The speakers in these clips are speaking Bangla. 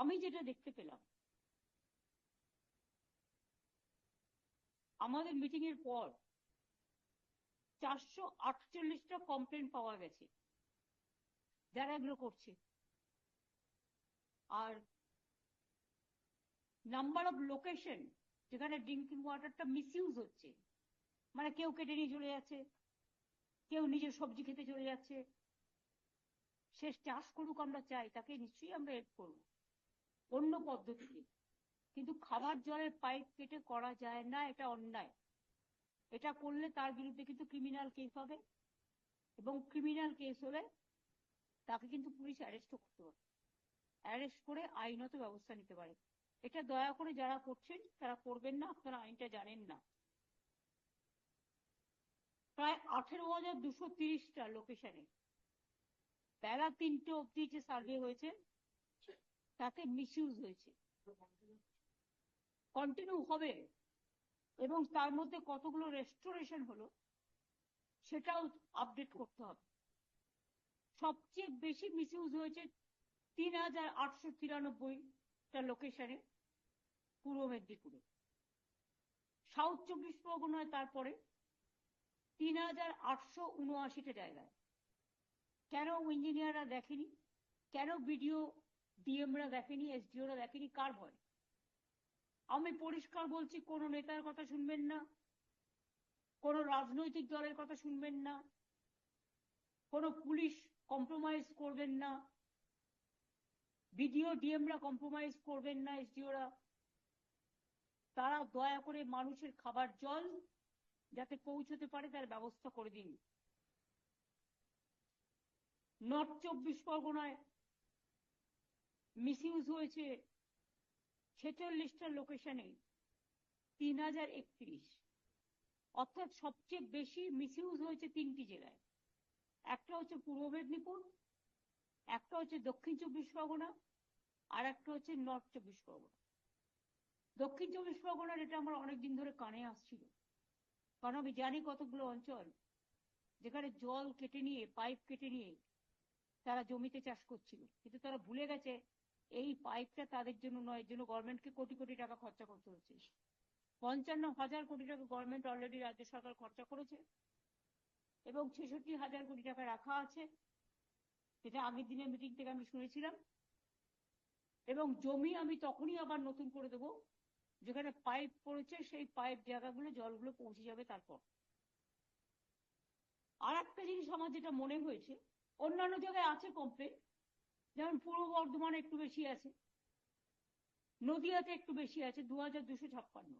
আমি যেটা দেখতে পেলাম, আমাদের মিটিং এর পর চারশো আটচল্লিশটা কমপ্লেন পাওয়া গেছে। যারা এগুলো করছে। আর নাম্বার অফ লোকেশন যেখানে ড্রিঙ্কিং ওয়াটারটা মিসইউজ হচ্ছে। মানে কেউ কেটে নিয়ে চলে যাচ্ছে, কেউ নিজের সবজি খেতে চলে যাচ্ছে। সে চাষ করুক আমরা চাই, তাকে নিশ্চয়ই আমরা হেল্প করব। অন্য পদ্ধতিতে। কিন্তু খাবার জলের পাইপ কেটে করা যায় না, এটা অন্যায়। এটা করলে তার বিরুদ্ধে কিন্তু ক্রিমিনাল কেস হবে এবং ক্রিমিনাল কেস হলে তাকে কিন্তু পুলিশ অ্যারেস্ট করতে পারে অ্যারেস্ট করে আইনত ব্যবস্থা নিতে পারে। এটা দয়া করে যারা করছেন, তারা করবেন না, আপনারা আইনটা জানেন না। প্রায় আঠেরো হাজার দুশো তিরিশটা লোকেশনে বেলা তিনটে অব্দি যে সার্ভে হয়েছে তাতে মিসইউজ হয়েছে। কন্টিনিউ হবে। এবং তার মধ্যে কতগুলো রেস্টোরেশন হলো, সেটাও আপডেট করতে হবে। সবচেয়ে বেশি মিসইউজ হয়েছে তিন হাজার আটশো তিরানব্বইটা লোকেশনে পূর্ব মেদিনীপুরে। সাউথ চব্বিশ পরগনায় তারপরে তিন হাজার আটশো উনআশিটা জায়গায়। কেন ইঞ্জিনিয়াররা দেখেনি? কেন বিডিও ডিএমরা দেখেনি এসডিওরা দেখেনি, কার ভয়? আমি পরিষ্কার বলছি, কোন নেতার কথা শুনবেন না, কোন রাজনৈতিক দলের কথা শুনবেন না, কোন পুলিশ কম্প্রোমাইজ করবেন না বিডিও ডিএমরা কম্প্রোমাইজ করবেন না এসডিওরা তারা দয়া করে মানুষের খাবার জল যাতে পৌঁছতে পারে, তার ব্যবস্থা করে দিন। নর্থ চব্বিশ পরগনায় মিসইউজ হয়েছে ছেচল্লিশটা লোকেশনে তিন হাজার একত্রিশ। অর্থাৎ সবচেয়ে বেশি মিসইউজ হয়েছে তিনটি জেলায়। একটা হচ্ছে পূর্ব মেদিনীপুর, একটা হচ্ছে দক্ষিণ চব্বিশ পরগনা, আর একটা হচ্ছে নর্থ চব্বিশ পরগনা। দক্ষিণ চব্বিশ পরগনার এটা আমার অনেকদিন ধরে কানে আসছিল। কারণ আমি জানি কতগুলো অঞ্চল যেখানে জল কেটে নিয়ে, পাইপ কেটে নিয়ে তারা জমিতে চাষ করছিল। কিন্তু তারা ভুলে গেছে এই পাইপটা তাদের জন্য নয় জন্য গভর্নমেন্টকে কোটি কোটি টাকা খরচা করতে হচ্ছে। পঞ্চান্ন হাজার কোটি টাকা গভর্নমেন্ট অলরেডি রাজ্য সরকার খরচা করেছে এবং ছেষট্টি হাজার কোটি টাকা রাখা আছে। যেটা আগের দিনের মিটিং থেকে আমি শুনেছিলাম। এবং জমি আমি তখনই আবার নতুন করে দেবো। যেখানে পাইপ পড়েছে, সেই পাইপ জায়গাগুলো জলগুলো পৌঁছে যাবে তারপর। আর একটা জিনিস আমার যেটা মনে হয়েছে, অন্যান্য জায়গায় আছে কমপ্লেন যেমন পূর্ব বর্ধমানে একটু বেশি আছে, নদিয়াতে একটু বেশি আছে দু হাজার দুশো ছাপ্পান্ন।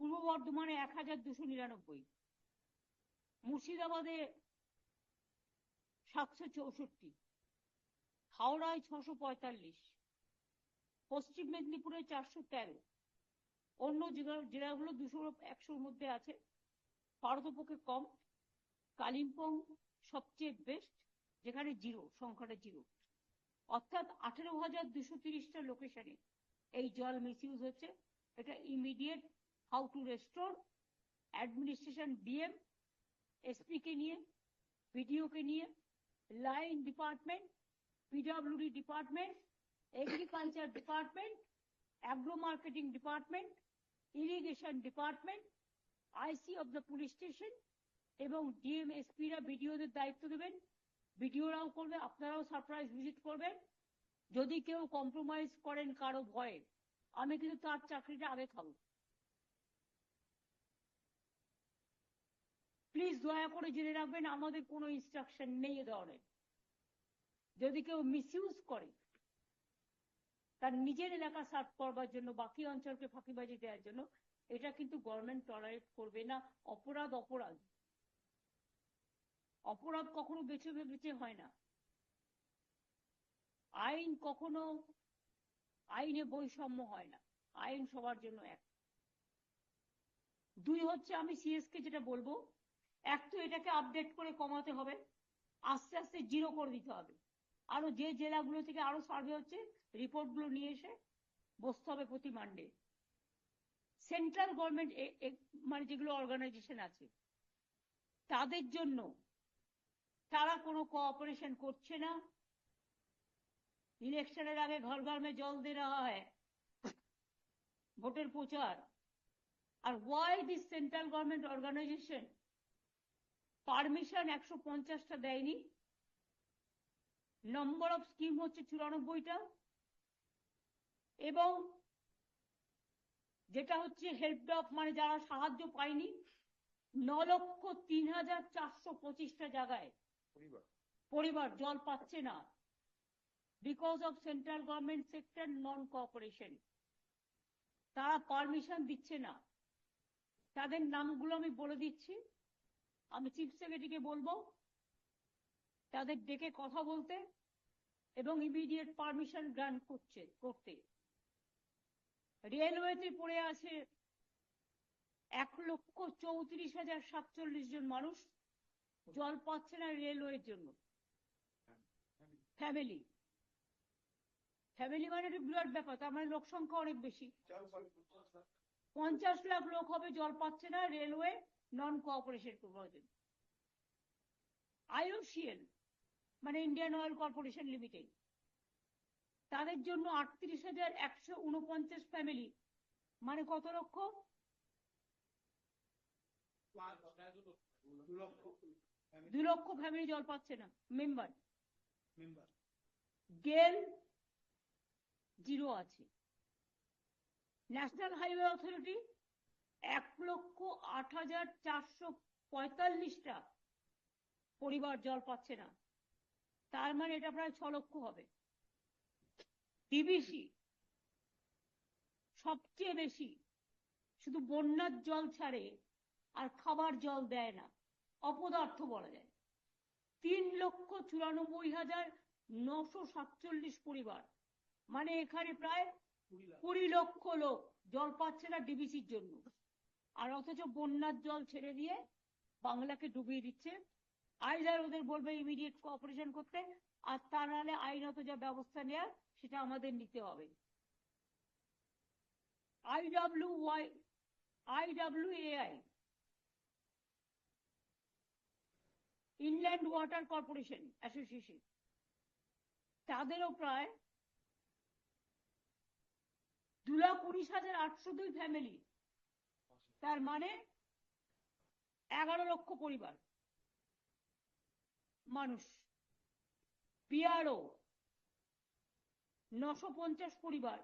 পূর্ব বর্ধমানে এক হাজার দুশো নিরানব্বই। মুর্শিদাবাদে সাতশো চৌষট্টি। হাওড়ায় ছশো পঁয়তাল্লিশ। পশ্চিম মেদিনীপুরে চারশো তেরো। অন্য জেলাগুলো দুশো একশোর মধ্যে আছে। পারতপক্ষে কম। কালিম্পং সবচেয়ে বেস্ট যেখানে জিরো, সংখ্যাটা জিরো। অর্থাৎ আঠেরো হাজার দুশো তিরিশটা লোকেশনে এই জল মিসইউজ হচ্ছে। এটা immediate how to restore administration DM SP কে নিয়ে বিডিও কে নিয়ে line department PWD department agriculture department agro marketing department irrigation department IC of the police station এবং ডিএম এসপিরা বিডিওদের দায়িত্ব দেবেন। বিডিওরাও করবে, আপনারাও সারপ্রাইজ ভিজিট করবেন। যদি কেউ কম্প্রোমাইজ করেন কারও ভয়ে, আমি কিন্তু তার চাকরিটা আগে খাব। প্লিজ দয়া করে জেনে রাখবেন, আমাদের কোনো ইনস্ট্রাকশন নেই ধরনের। যদি কেউ মিসইউজ করে, তার নিজের এলাকা সার্ভ করবার জন্য, বাকি অঞ্চলকে ফাঁকিবাজি দেওয়ার জন্য, এটা কিন্তু গভর্নমেন্ট টলারেট করবে না, অপরাধ অপরাধ। অপরাধ কখনো বেছে বেছে হয় না। আইন কখনো আইনে বৈষম্য হয় না। আইন সবার জন্য এক। দুই হচ্ছে আমি সিএসকে যেটা বলব, এক তো এটাকে আপডেট করে কমাতে হবে, আস্তে আস্তে জিরো করে দিতে হবে। আরও যে জেলাগুলো থেকে আরও সার্ভে হচ্ছে রিপোর্টগুলো নিয়ে এসে বসতে হবে প্রতি মান্ডে সেন্ট্রাল গভর্নমেন্ট মানে যেগুলো অর্গানাইজেশন আছে, তাদের জন্য তারা কোনো কোঅপারেশন করছে না। ইলেকশনের আগে ঘর ঘর মে জল দে রাহা হ্যায়। ভোটের প্রচার। আর why this central government organisation permission একশো পঞ্চাশটা দেয়নি। নম্বর অফ স্কিম হচ্ছে চুরানব্বইটা। এবং যেটা হচ্ছে হেল্প অফ মানে যারা সাহায্য পায়নি ন লক্ষ তিন হাজার চারশো পঁচিশটা জায়গায় পরিবার। জল পাচ্ছে না। Because of central government sector non cooperation তারা পারমিশন দিচ্ছে না। তাদের নামগুলো আমি বলে দিচ্ছি। আমি চিফ সেক্রেটারিকে বলব, তাদের ডেকে কথা বলতে এবং ইমিডিয়েট পারমিশন গ্রান্ট করছে, করতে। রেলওয়েতে পড়ে আছে এক লক্ষ চৌত্রিশ হাজার সাতচল্লিশ জন মানুষ। জল পাচ্ছে না রেলওয়ের জন্য। ফ্যামিলি ফ্যামিলি মানে একটা বিরাট ব্যাপার, তার মানে লোক সংখ্যা অনেক বেশি। পঞ্চাশ লাখ লোক হবে, জল পাচ্ছে না railway non cooperation provision IOCL মানে ইন্ডিয়ান অয়েল কর্পোরেশন লিমিটেড, তাদের জন্য আটত্রিশ হাজার একশো উনপঞ্চাশ ফ্যামিলি। মানে কত লক্ষ। দু লক্ষ ফ্যামিলি জল পাচ্ছে না। মেম্বার গেল জিরো আছে। ন্যাশনাল হাইওয়ে অথরিটি এক লক্ষ আট হাজার চারশো পঁয়তাল্লিশটা পরিবার জল পাচ্ছে না। তার মানে এটা প্রায় ছ লক্ষ হবে। ডিবিসি সবচেয়ে বেশি। শুধু বন্যার জল ছাড়ে আর খাবার জল দেয় না। অপদার্থ বলা যায়। তিন লক্ষ চুরানব্বই হাজার নশো সাতচল্লিশ পরিবার মানে এখানে প্রায় কুড়ি লক্ষ লোক জল পাচ্ছে না ডিবিসির জন্য। আর অথচ বন্যার জল ছেড়ে দিয়ে বাংলাকে ডুবিয়ে দিচ্ছে। আইদার ওদের বলবে ইমিডিয়েট কোঅপারেশন করতে আর তা নাহলে আইনত যা ব্যবস্থা নেওয়ার সেটা আমাদের নিতে হবে। IW Y IW AI inland water corporation association তাদেরও প্রায় দু লাখ উনিশ হাজার আটশো দুই ফ্যামিলি তার মানে এগারো লক্ষ পরিবার, মানুষ পিআরও নশো পঞ্চাশ পরিবার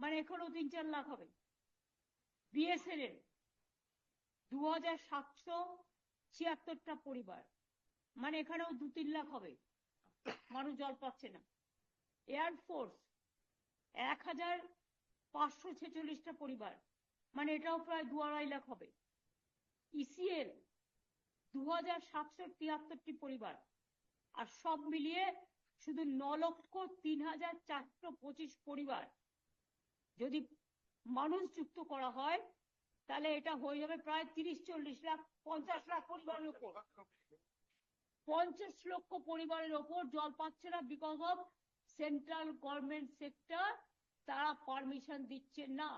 মানে এখানেও তিন চার লাখ হবে। বিএসএনএল দু হাজার সাতশো ছিয়াত্তরটা পরিবার মানে এখানেও দু তিন লাখ হবে। মানুষ জল পাচ্ছে না। এয়ারফোর্স এক হাজার পাঁচশো ছেচল্লিশটা পরিবার মানে এটাও প্রায় দু আড়াই লাখ হবে। ইসিএল দু হাজার সাতশো তিয়াত্তরটি পরিবার, আর সব মিলিয়ে শুধু ন লক্ষ তিন হাজার চারশো পঁচিশ পরিবার। যদি মানুষ যুক্ত করা হয়, তাহলে এটা হয়ে যাবে প্রায় তিরিশ, চল্লিশ লাখ, পঞ্চাশ লাখ পরিবারের উপর। পঞ্চাশ লক্ষ পরিবারের ওপর জল পাচ্ছে না because of central government sector, তারা পারমিশন দিচ্ছে না।